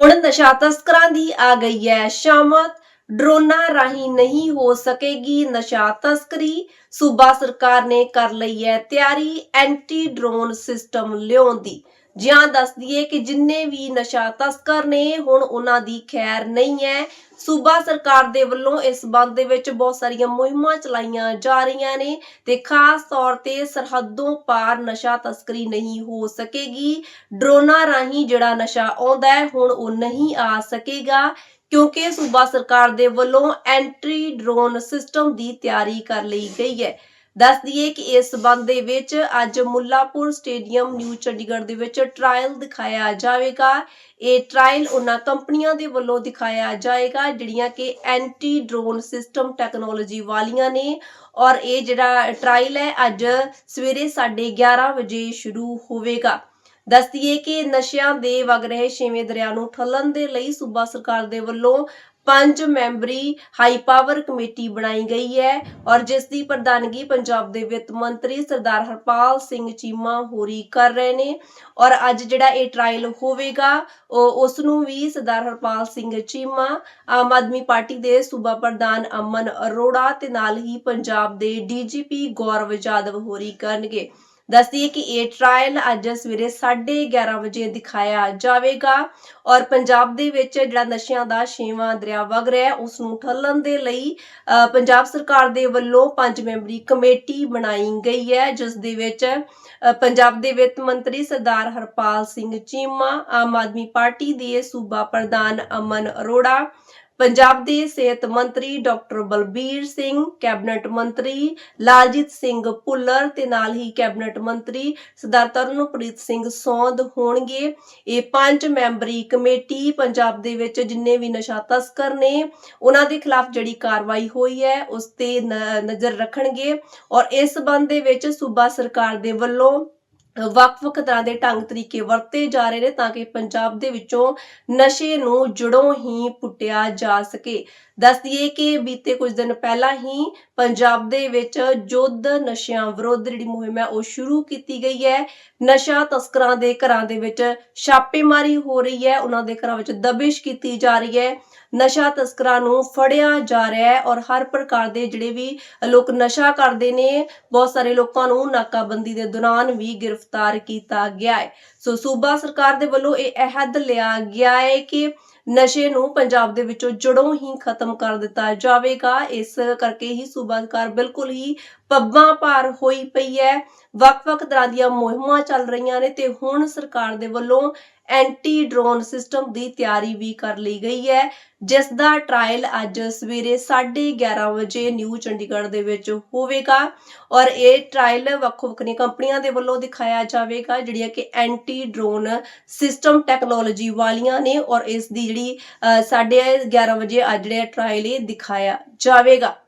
ਹੁਣ ਨਸ਼ਾ ਤਸਕਰਾਂ ਦੀ ਆ ਗਈ ਹੈ ਸ਼ਾਮਤ। ਡਰੋਨਾਂ ਰਾਹੀਂ ਨਹੀਂ ਹੋ ਸਕੇਗੀ ਨਸ਼ਾ ਤਸਕਰੀ। ਸੂਬਾ ਸਰਕਾਰ ਨੇ ਕਰ ਲਈ ਹੈ ਤਿਆਰੀ ਐਂਟੀ ਡਰੋਨ ਸਿਸਟਮ ਲਿਆਉਣ ਦੀ। ਜਿਹਾਂ ਦੱਸ ਦਈਏ ਕਿ ਜਿੰਨੇ ਵੀ ਨਸ਼ਾ ਤਸਕਰ ਨੇ, ਹੁਣ ਉਹਨਾਂ ਦੀ ਖੈਰ ਨਹੀਂ ਹੈ। ਸੂਬਾ ਸਰਕਾਰ ਦੇ ਵੱਲੋਂ ਇਸ ਬੰਦ ਦੇ ਵਿੱਚ ਬਹੁਤ ਸਾਰੀਆਂ ਮੁਹਿੰਮਾਂ ਚਲਾਈਆਂ ਜਾ ਰਹੀਆਂ ਨੇ ਤੇ ਖਾਸ ਤੌਰ ਤੇ ਸਰਹੱਦੋਂ ਪਾਰ ਨਸ਼ਾ ਤਸਕਰੀ ਨਹੀਂ ਹੋ ਸਕੇਗੀ। ਡਰੋਨਾਂ ਰਾਹੀਂ ਜਿਹੜਾ ਨਸ਼ਾ ਆਉਂਦਾ ਹੈ, ਹੁਣ ਉਹ ਨਹੀਂ ਆ ਸਕੇਗਾ। ਕਿਉਂਕਿ ਸੂਬਾ ਸਰਕਾਰ ਦੇ ਵੱਲੋਂ ਐਂਟਰੀ ਡਰੋਨ ਸਿਸਟਮ ਦੀ ਤਿਆਰੀ ਕਰ ਲਈ ਗਈ ਹੈ। ਦੱਸ ਦਈਏ ਕਿ ਇਸ ਸਬੰਧ ਦੇ ਵਿੱਚ ਅੱਜ ਮੁੱਲਾਪੁਰ ਸਟੇਡੀਅਮ ਨਿਊ ਚੰਡੀਗੜ੍ਹ ਦੇ ਵਿੱਚ ਟ੍ਰਾਇਲ ਦਿਖਾਇਆ ਜਾਵੇਗਾ। ਇਹ ਟ੍ਰਾਇਲ ਉਹਨਾਂ ਕੰਪਨੀਆਂ ਦੇ ਵੱਲੋਂ ਦਿਖਾਇਆ ਜਾਏਗਾ, ਜਿਹੜੀਆਂ ਕਿ ਐਂਟੀ ਡਰੋਨ ਸਿਸਟਮ ਟੈਕਨੋਲੋਜੀ ਵਾਲੀਆਂ ਨੇ। ਔਰ ਇਹ ਜਿਹੜਾ ਟ੍ਰਾਇਲ ਹੈ, ਅੱਜ ਸਵੇਰੇ 11:30 ਵਜੇ ਸ਼ੁਰੂ ਹੋਵੇਗਾ। ਦੱਸ ਦਈਏ ਕਿ ਨਸ਼ਿਆਂ ਦੇ ਵਗ ਰਹੇ ਛੇਵੇਂ ਦਰਿਆ ਨੂੰ ਠੱਲਣ ਦੇ ਲਈ ਸੂਬਾ ਸਰਕਾਰ ਦੇ ਵੱਲੋਂ ਪੰਜ ਮੈਂਬਰੀ ਹਾਈ ਪਾਵਰ ਕਮੇਟੀ ਬਣਾਈ ਗਈ ਹੈ ਔਰ ਜਿਸ ਦੀ ਪ੍ਰਧਾਨਗੀ ਪੰਜਾਬ ਦੇ ਵਿੱਤ ਮੰਤਰੀ ਸਰਦਾਰ ਹਰਪਾਲ ਸਿੰਘ ਚੀਮਾ ਹੋਰੀ ਕਰ ਰਹੇ ਨੇ ਔਰ ਅੱਜ ਜਿਹੜਾ ਇਹ ਟ੍ਰਾਇਲ ਹੋਵੇਗਾ, ਉਹ ਉਸ ਨੂੰ ਵੀ ਸਰਦਾਰ ਹਰਪਾਲ ਸਿੰਘ ਚੀਮਾ, ਆਮ ਆਦਮੀ ਪਾਰਟੀ ਦੇ ਸੂਬਾ ਪ੍ਰਧਾਨ ਅਮਨ ਅਰੋੜਾ ਤੇ ਨਾਲ ਹੀ ਪੰਜਾਬ ਦੇ ਡੀਜੀਪੀ ਗੌਰਵ ਜਾਦਵ ਹੋਰੀ ਕਰਨਗੇ। ਦੱਸਦੀਏ ਕਿ ਇਹ ਟ੍ਰਾਇਲ ਅੱਜ ਸਵੇਰੇ 11:30 ਵਜੇ ਦਿਖਾਇਆ ਜਾਵੇਗਾ ਔਰ ਪੰਜਾਬ ਦੇ ਵਿੱਚ ਜਿਹੜਾ ਨਸ਼ਿਆਂ ਦਾ ਛੇਵਾਂ ਦਰਿਆ ਵਗ ਰਿਹਾ ਹੈ ਉਸ ਨੂੰ ਠੱਲਣ ਦੇ ਲਈ ਅ, ਪੰਜਾਬ ਸਰਕਾਰ ਦੇ ਵੱਲੋਂ ਪੰਜ ਮੈਂਬਰੀ ਕਮੇਟੀ ਬਣਾਈ ਗਈ ਹੈ ਜਿਸ ਦੇ ਵਿੱਚ ਪੰਜਾਬ ਦੇ ਵਿੱਤ ਮੰਤਰੀ ਸਰਦਾਰ ਹਰਪਾਲ ਸਿੰਘ ਚੀਮਾ ਆਮ ਆਦਮੀ ਪਾਰਟੀ ਦੇ ਸੂਬਾ ਪ੍ਰਧਾਨ ਅਮਨ ਅਰੋੜਾ ਪੰਜਾਬ ਦੇ ਸਿਹਤ ਮੰਤਰੀ ਡਾਕਟਰ ਬਲਬੀਰ ਸਿੰਘ, ਕੈਬਨਿਟ ਮੰਤਰੀ ਲਾਲਜੀਤ ਸਿੰਘ ਭੁੱਲਰ ਤੇ ਨਾਲ ਹੀ ਕੈਬਨਿਟ ਮੰਤਰੀ ਸਰਦਾਰ ਤਰਨਪ੍ਰੀਤ ਸਿੰਘ ਸੌਂਦ ਹੋਣਗੇ। ਇਹ ਪੰਜ ਮੈਂਬਰੀ ਕਮੇਟੀ ਪੰਜਾਬ ਦੇ ਵਿੱਚ ਜਿੰਨੇ ਵੀ ਨਸ਼ਾ ਤਸਕਰ ਨੇ, ਉਹਨਾਂ ਦੇ ਖਿਲਾਫ ਜਿਹੜੀ ਕਾਰਵਾਈ ਹੋਈ ਹੈ, ਉਸ ਤੇ ਨਜ਼ਰ ਰੱਖਣਗੇ ਔਰ ਇਸ ਸੰਬੰਧ ਦੇ ਵਿੱਚ ਸੂਬਾ ਸਰਕਾਰ ਦੇ ਵੱਲੋਂ ਵੱਖ-ਵੱਖ ਤਰ੍ਹਾਂ ਦੇ ਢੰਗ ਤਰੀਕੇ ਵਰਤੇ ਜਾ ਰਹੇ ਨੇ ਤਾਂ ਕਿ ਪੰਜਾਬ ਦੇ ਵਿੱਚੋਂ ਨਸ਼ੇ ਨੂੰ ਜੜੋਂ ਹੀ ਪੁੱਟਿਆ ਜਾ ਸਕੇ। ਦੱਸ ਦਈਏ ਕਿ ਬੀਤੇ ਕੁਝ ਦਿਨ ਪਹਿਲਾਂ ਹੀ ਪੰਜਾਬ ਦੇ ਵਿੱਚ ਜੁੱਧ ਨਸ਼ਿਆਂ ਵਿਰੁੱਧ ਜਿਹੜੀ ਮੁਹਿੰਮ ਹੈ ਉਹ ਸ਼ੁਰੂ ਕੀਤੀ ਗਈ ਹੈ। ਨਸ਼ਾ ਤਸਕਰਾਂ ਦੇ ਘਰਾਂ ਦੇ ਵਿੱਚ ਛਾਪੇਮਾਰੀ ਹੋ ਰਹੀ ਹੈ, ਉਹਨਾਂ ਦੇ ਘਰਾਂ ਵਿੱਚ ਦਬਿਸ਼ ਕੀਤੀ ਜਾ ਰਹੀ ਹੈ। ਨਸ਼ਾ ਤਸਕਰਾਂ ਨੂੰ ਫੜਿਆ ਜਾ ਰਿਹਾ ਹੈ ਔਰ ਹਰ ਪ੍ਰਕਾਰ ਦੇ ਜਿਹੜੇ ਵੀ ਲੋਕ ਨਸ਼ਾ ਕਰਦੇ ਨੇ, ਬਹੁਤ ਸਾਰੇ ਲੋਕਾਂ ਨੂੰ ਨਾਕਾਬੰਦੀ ਦੇ ਦੌਰਾਨ ਵੀ ਗਿਰਫ ਗ੍ਰਿਫਤਾਰ ਕੀਤਾ ਗਿਆ ਹੈ। ਸੋ ਸੂਬਾ ਸਰਕਾਰ ਦੇ ਵੱਲੋਂ ਇਹ ਅਹਿਦ ਲਿਆ ਗਿਆ ਹੈ ਕਿ ਨਸ਼ੇ ਨੂੰ ਪੰਜਾਬ ਦੇ ਵਿੱਚੋਂ ਜੜੋਂ ਹੀ ਖਤਮ ਕਰ ਦਿੱਤਾ ਜਾਵੇਗਾ। ਇਸ ਕਰਕੇ ਹੀ ਸੂਬਾ ਸਰਕਾਰ ਬਿਲਕੁਲ ਹੀ ਪੱਬਾਂ ਭਾਰ ਹੋਈ ਪਈ ਹੈ। ਵੱਖ-ਵੱਖ ਤਰ੍ਹਾਂ ਦੀਆਂ ਮੁਹਿੰਮਾਂ ਚੱਲ ਰਹੀਆਂ ਨੇ ਤੇ ਹੁਣ ਸਰਕਾਰ ਦੇ ਵੱਲੋਂ ਐਂਟੀ ਡਰੋਨ ਸਿਸਟਮ ਦੀ ਤਿਆਰੀ ਵੀ ਕਰ ਲਈ ਗਈ ਹੈ, ਜਿਸ ਦਾ ਟ੍ਰਾਇਲ ਅੱਜ ਸਵੇਰੇ 11:30 ਵਜੇ ਨਿਊ ਚੰਡੀਗੜ੍ਹ ਦੇ ਵਿੱਚ ਹੋਵੇਗਾ। ਔਰ ਇਹ ਟ੍ਰਾਇਲ ਵੱਖ-ਵੱਖ ਕੰਪਨੀਆਂ ਦੇ ਵੱਲੋਂ ਦਿਖਾਇਆ ਜਾਵੇਗਾ, ਜਿਹੜੀਆਂ ਕਿ ਐਂਟੀ ਡਰੋਨ ਸਿਸਟਮ ਟੈਕਨੋਲੋਜੀ ਵਾਲੀਆਂ ਨੇ ਔਰ ਇਸ ਦੀ ਜਿਹੜੀ ਅ, 11:30 ਵਜੇ ਅੱਜ ਜਿਹੜੇ ਟ੍ਰਾਇਲ ਇਹ ਦਿਖਾਇਆ ਜਾਵੇਗਾ।